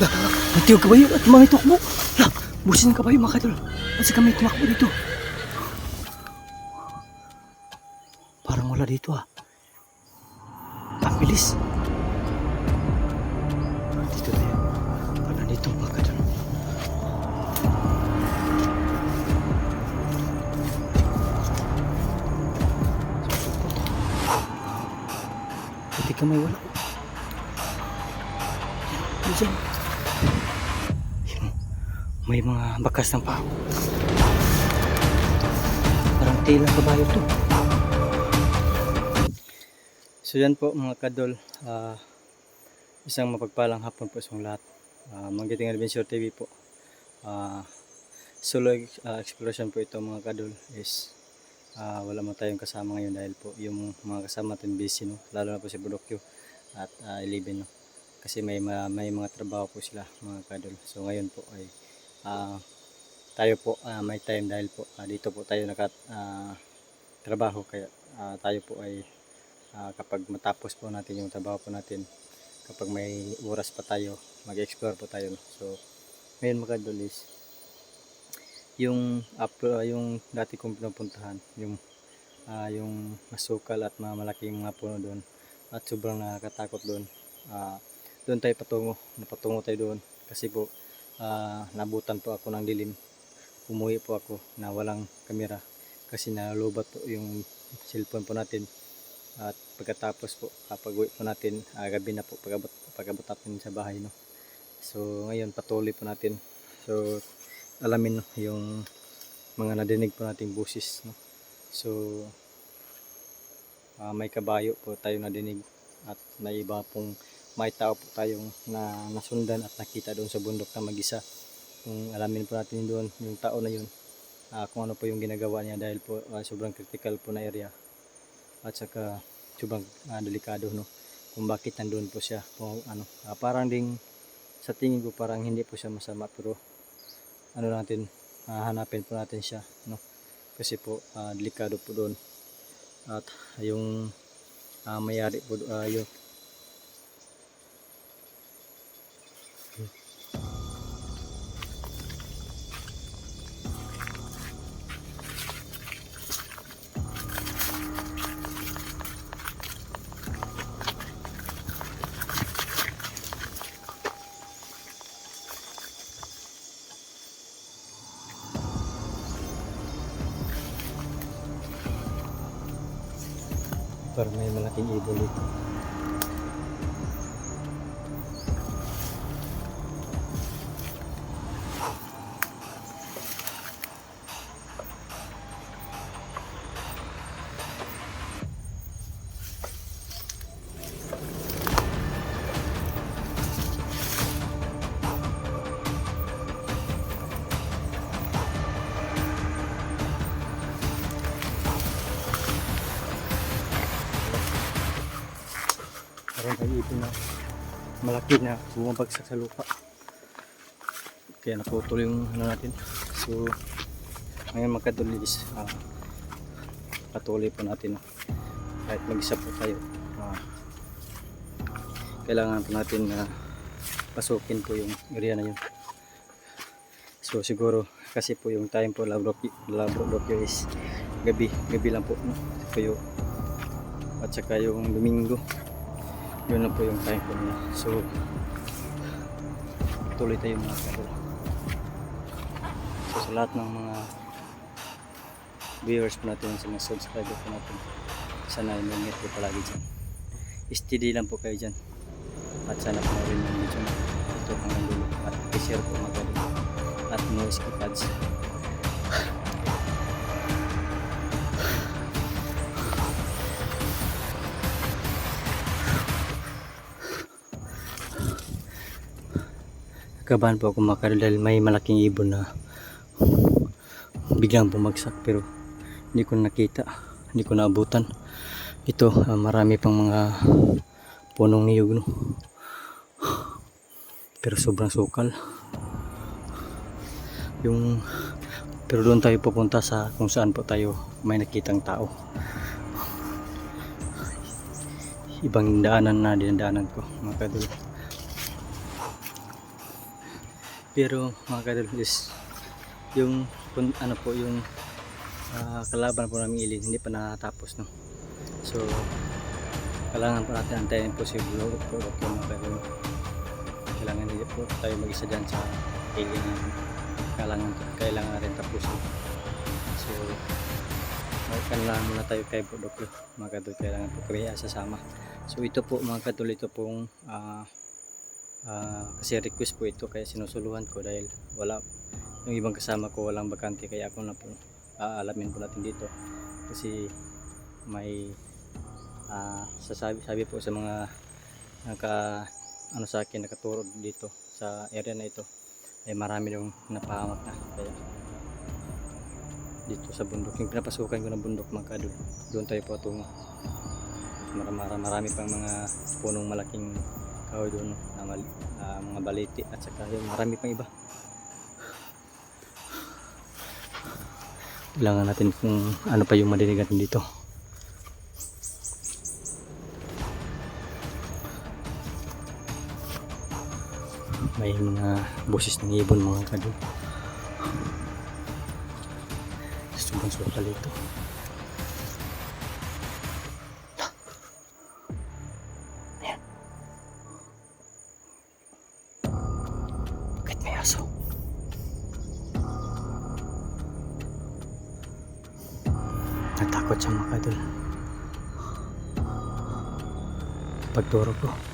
Nagtiyog kabayo at mga tukbo. La, busin kabayo mga kadol. At sa kami tumakbo dito. Parang wala dito ah. Ang bilis. Dito tayo. Parang dito mga kadol. Pati kamay wala. Diyan. May mga bakas ng pao. Parang tila kabayo to. So yan po mga kadol. ah, isang mapagpalang hapon po sa lahat. Uh, Manggiting Adventure TV po. Ah, solo ah, exploration po ito mga kadol is ah, wala mo tayong kasama ngayon dahil po yung mga kasama natin busy no lalo na po si Budokyo at uh, Eleven no kasi may ma- may mga trabaho po sila mga kadol so ngayon po ay ah, tayo po ah, may time dahil po ah, dito po tayo nakat ah, trabaho kaya ah, tayo po ay ah, kapag matapos po natin yung trabaho po natin kapag may oras pa tayo mag-explore po tayo no? so ngayon mga kadol is yung up, ah, yung dati kong pinupuntahan yung ah, yung masukal at mga malaking mga puno doon at sobrang nakakatakot doon Ah, doon tayo patungo napatungo tayo doon kasi po ah, nabutan po ako ng dilim. Umuwi po ako na walang kamera kasi nalubat po yung cellphone po natin. At pagkatapos po kapag uwi po natin ah, gabi na po pagabot, pagabot natin sa bahay no? So ngayon patuloy po natin. So alamin no, yung mga nadinig po nating busis no? So ah, may kabayo po tayo nadinig at may iba pong may tao po tayong na nasundan at nakita doon sa bundok na mag-isa. Kung alamin po natin doon yung tao na yun ah, kung ano po yung ginagawa niya dahil po ah, sobrang critical po na area. At saka sobrang ah, delikado no? Kung bakit nandun po siya kung ano. Ah, parang ding sa tingin ko parang hindi po siya masama pero ano natin ah, hanapin po natin siya no? Kasi po ah, delikado po doon. At yung ah, mayari po ah, yung parang may malaking ibon dito ibon na malaki na bumabagsak sa lupa. Kaya naputol yung ano natin. So ngayon magkadulis uh, patuloy po natin. No? kahit mag-isa po tayo ah, kailangan po natin na pasukin po yung area na yun. So siguro kasi po yung time po labro labro is gabi gabi lang po no? kayo at saka yung domingo yun na po yung time po niya. So tuloy tayo mga kadol so sa lahat ng mga viewers po natin sa mga subscriber po natin sana may po palagi dyan. Steady lang po kayo dyan. At sana po rin yung video na ito hanggang dulo at i-share po mga kadol at no skip ads Kabahan po ako makadal dahil may malaking ibon na biglang bumagsak pero hindi ko nakita, hindi ko naabutan. Ito, ah, marami pang mga punong niyog no. Pero sobrang sukal. Yung pero doon tayo pupunta sa kung saan po tayo may nakitang tao. Ibang daanan na dinadaanan ko mga kadul. Pero mga kadol is yung ano po yung ah, kalaban po namin ilin hindi pa natapos no. So kailangan po natin antayin po si Blue po yung mga kadol. Kailangan hindi po tayo mag-isa dyan sa ilin na kailangan kailangan natin tapusin. So kailangan muna tayo kay Budok mga kadol kailangan po kami sasama. So ito po mga kadol ito pong ah Ah, kasi request po ito kaya sinusuluhan ko dahil wala yung ibang kasama ko walang bakante kaya ako na po aalamin po natin dito. Kasi may ah, sasabi sabi po sa mga naka ano sa akin nakaturo dito sa area na ito ay marami yung napahamak na. Kaya dito sa bundok yung pinapasukan ko ng bundok mga kadol doon tayo po tungo. Marami, marami pang mga punong malaking kahoy doon na ah, mga baliti at saka yung marami pang iba. Kailangan natin kung ano pa yung madinig natin dito. May mga boses ng ibon mga kadol sobrang sukal ito siya mga kadol. Pagturo ko.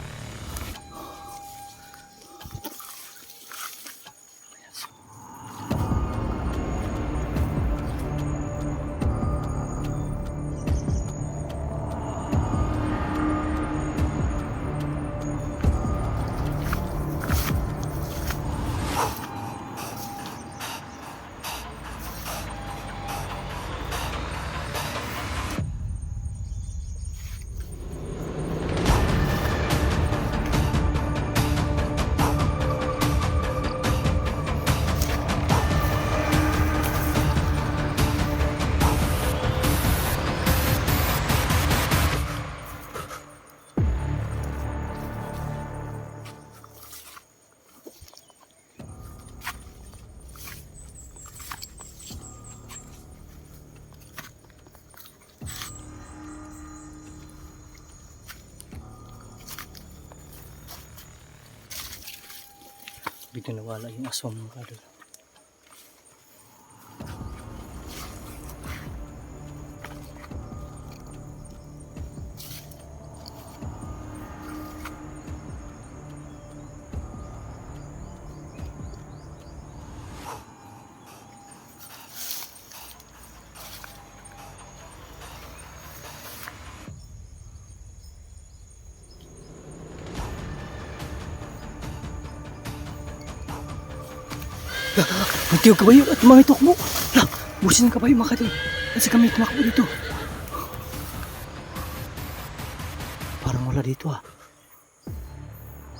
Biglang nawala yung aso mga kadol. Yung kabayo at mga itok mo. La, busin ng kabayo mga kadol. Kasi kami tumakbo dito. Parang wala dito ah.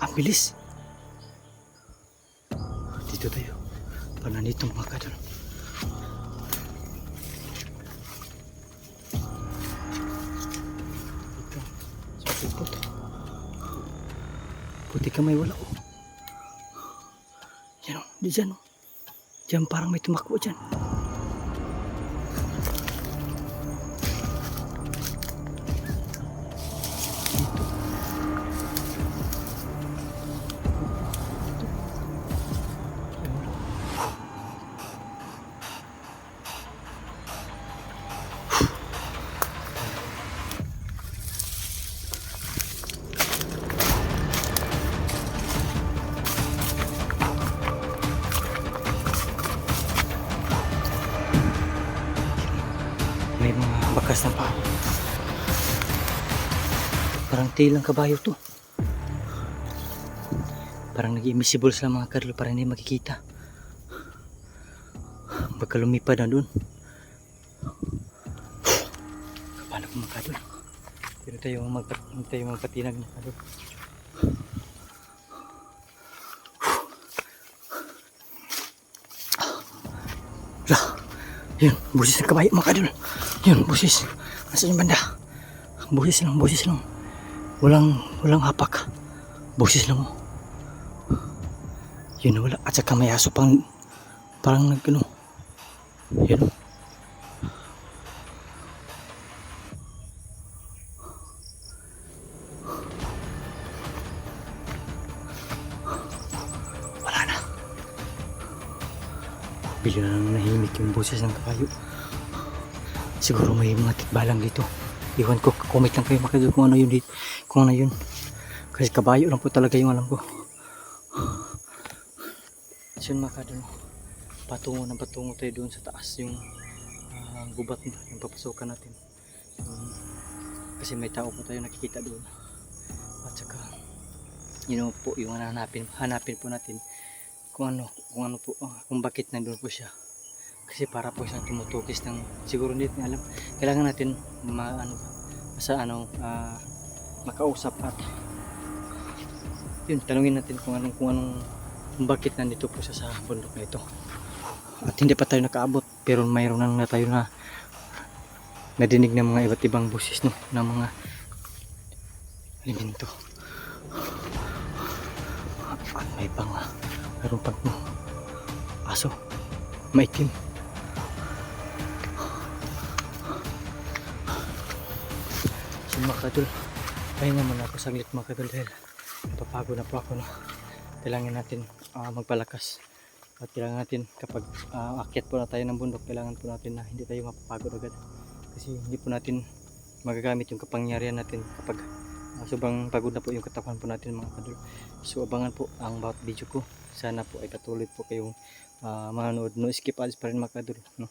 Ang bilis. Dito tayo. Parang nandito mga kadol. Dito. Sa pupot. Puti kamay wala oh. Yan oh, di dyan oh. Diyan parang may tumakbo dyan. Mga bakas na pa. Parang tilang kabayo to. Parang nag-invisible sa mga karlo para hindi makikita. Baka lumipad na dun. Paano kung makadol? Pero tayo magpat magpatinag na kadol. Lah, yun, busis ng kabayo mga kadol. Yun, busis. Nasa yung banda. Busis lang, busis lang. Walang, walang hapak. Busis lang mo. Yun wala. At saka may aso pang parang nag ano. Yun. Wala na. Bigla na nahimik yung boses ng kabayo. Siguro may mga tikbalang dito. Iwan ko, comment lang kayo makagod kung ano yun dito. Kung ano yun. Kasi kabayo lang po talaga yung alam ko. So yun mga patungo na patungo tayo doon sa taas yung ah, gubat na yung papasukan natin. Um, kasi may tao po tayo nakikita doon. At saka, yun know, po yung hanapin, hanapin po natin kung ano, kung ano po, ah, kung bakit nandun po siya. Kasi para po siyang tumutukis ng, siguro hindi natin alam, kailangan natin ma, ano, sa ano, ah, makausap at yun, tanungin natin kung anong, kung anong, kung bakit nandito po siya sa bundok na ito. At hindi pa tayo nakaabot, pero mayroon na, na tayo na nadinig ng mga iba't ibang busis no, ng mga elemento. May pang, ah, mayroon pang no, aso, maitim. Mga kadol, pahinga muna ako saglit mga kadol dahil napapagod na po ako no. Kailangan natin ah, magpalakas. At kailangan natin kapag ah, akyat po na tayo ng bundok kailangan po natin na hindi tayo mapapagod agad. Kasi hindi po natin magagamit yung kapangyarihan natin kapag ah, sobrang pagod na po yung katawan po natin mga kadol so abangan po ang bawat video ko. Sana po ay patuloy po kayong ah, manonood no skip ads pa rin mga kadol no